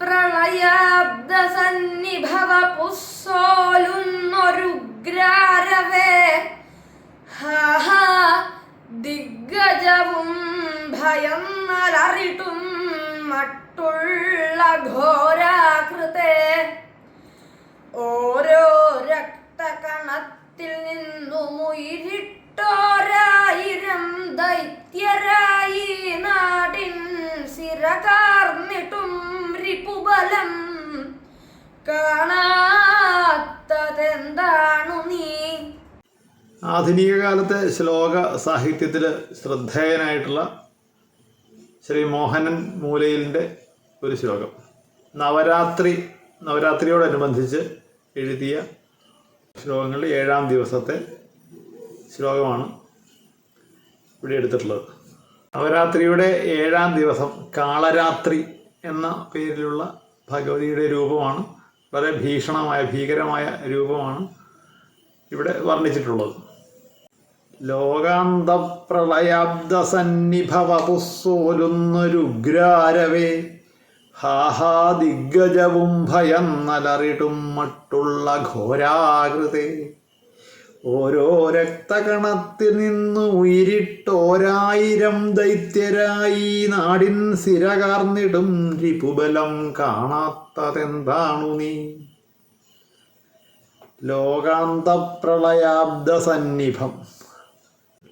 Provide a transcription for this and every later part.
ലോകാന്തപ്രളയാബ്ദ സന്നിഭവ പുസ്സോലുന്നൊരുഗ്രാരവേ ഹാഹാ ദിഗ്ഗജവും ഭയം അലറിട്ടും മട്ടുള്ള ഘോരാകൃതേ ഓരോ രക്തകണത്തിൽ നിന്നും ഉയിരിട്ടോരായിരം ദൈത്യരായി നാടിൻ സിരകാർന്നിട്ടും റിപുബലം കാണാത്തതെന്താണു നീ? ആധുനിക കാലത്തെ ശ്ലോക സാഹിത്യത്തിൽ ശ്രദ്ധേയനായിട്ടുള്ള ശ്രീ മോഹനൻ മൂലയിലിന്റെ ഒരു ശ്ലോകം. നവരാത്രി നവരാത്രിയോടനുബന്ധിച്ച് എഴുതിയ ശ്ലോകങ്ങളുടെ ഏഴാം ദിവസത്തെ ശ്ലോകമാണ് ഇവിടെ എടുത്തിട്ടുള്ളത്. നവരാത്രിയുടെ ഏഴാം ദിവസം കാളരാത്രി എന്ന പേരിലുള്ള ഭഗവതിയുടെ രൂപമാണ് വളരെ ഭീഷണമായ ഭീകരമായ രൂപമാണ് ഇവിടെ വർണിച്ചിട്ടുള്ളത്. ലോകാന്തപ്രളയാബ്ദ സന്നിഭവപുസ്സോലുന്നൊരുഗ്രാരവേ ഹാഹാ ദിഗ്ഗജവും ഭയന്നലറിടും മട്ടുള്ള ഘോരാകൃതേ. ഓരോ രക്തകണത്തിൽ നിന്നു ഉയിരിട്ടോരായിരം ദൈത്യരായി നാടിൻ സ്ഥിരകാർന്നിടും രിപുബലം കാണാത്തതെന്താണു നീ? ലോകാന്തപ്രളയാബ്ദ സന്നിഭം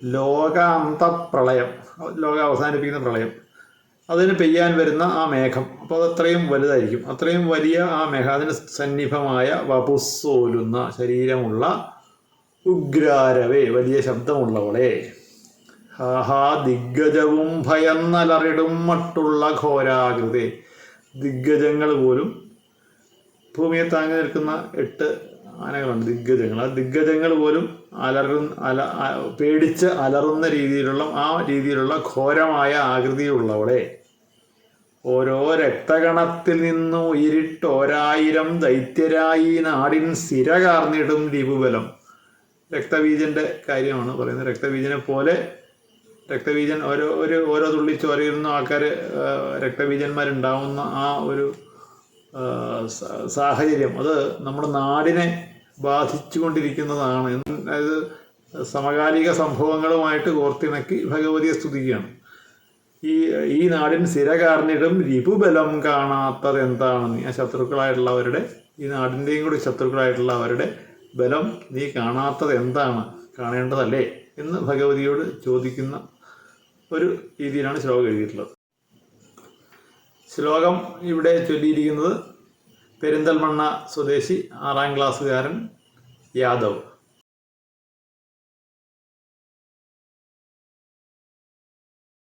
ലോകാന്തപ്രളയം. ലോകം അവസാനിപ്പിക്കുന്ന പ്രളയം. അതിന് പെയ്യാൻ വരുന്ന ആ മേഘം. അപ്പോൾ അതത്രയും വലുതായിരിക്കും. അത്രയും വലിയ ആ മേഘം. അതിന് സന്നിഭമായ വപുസ്സോലുന്ന ശരീരമുള്ള ഉഗ്രാരവേ വലിയ ശബ്ദമുള്ളവളെ. ആഹാ ദിഗ്ഗജവും ഭയന്നലറിടും മട്ടുള്ള ഘോരാകൃതി. ദിഗ്ഗജങ്ങൾ പോലും ഭൂമിയെ താങ്ങി നിൽക്കുന്ന എട്ട് ആനകളുണ്ട് ദിഗ്ഗജങ്ങൾ. ആ ദിഗ്ഗജങ്ങൾ പോലും അലറു അല പേടിച്ച് അലറുന്ന രീതിയിലുള്ള ആ രീതിയിലുള്ള ഘോരമായ ആകൃതിയുള്ളവളെ ഓരോ രക്തകണത്തിൽ നിന്നു ഇരുട്ടോരായിരം ദൈത്യരായി നാടിൻ സ്ഥിര കാർന്നിടും രിപുബലം രക്തബീജന്റെ കാര്യമാണ് പറയുന്നത്. രക്തബീജനെ പോലെ രക്തബീജൻ ഓരോ ഒരു ഓരോ തുള്ളി ചോരയിരുന്ന ആൾക്കാർ രക്തബീജന്മാരുണ്ടാവുന്ന ആ ഒരു സാഹചര്യം അത് നമ്മുടെ നാടിനെ ബാധിച്ചുകൊണ്ടിരിക്കുന്നതാണ്. അതായത് സമകാലിക സംഭവങ്ങളുമായിട്ട് കോർത്തിണക്കി ഭഗവതിയെ സ്തുതിക്കുകയാണ്. ഈ ഈ നാടിൻ സ്ഥിരകാരനിടും രിപുബലം കാണാത്തത് എന്താണെന്ന് ആ ശത്രുക്കളായിട്ടുള്ളവരുടെ ഈ നാടിന്റെയും കൂടി ശത്രുക്കളായിട്ടുള്ള അവരുടെ ബലം നീ കാണാത്തത് എന്താണ്? കാണേണ്ടതല്ലേ? എന്ന് ഭഗവതിയോട് ചോദിക്കുന്ന ഒരു രീതിയിലാണ് ശ്ലോകം എഴുതിയിട്ടുള്ളത്. ശ്ലോകം ഇവിടെ ചൊല്ലിയിരിക്കുന്നത് പെരിന്തൽമണ്ണ സ്വദേശി ആറാം ക്ലാസ്സുകാരൻ യാദവ്.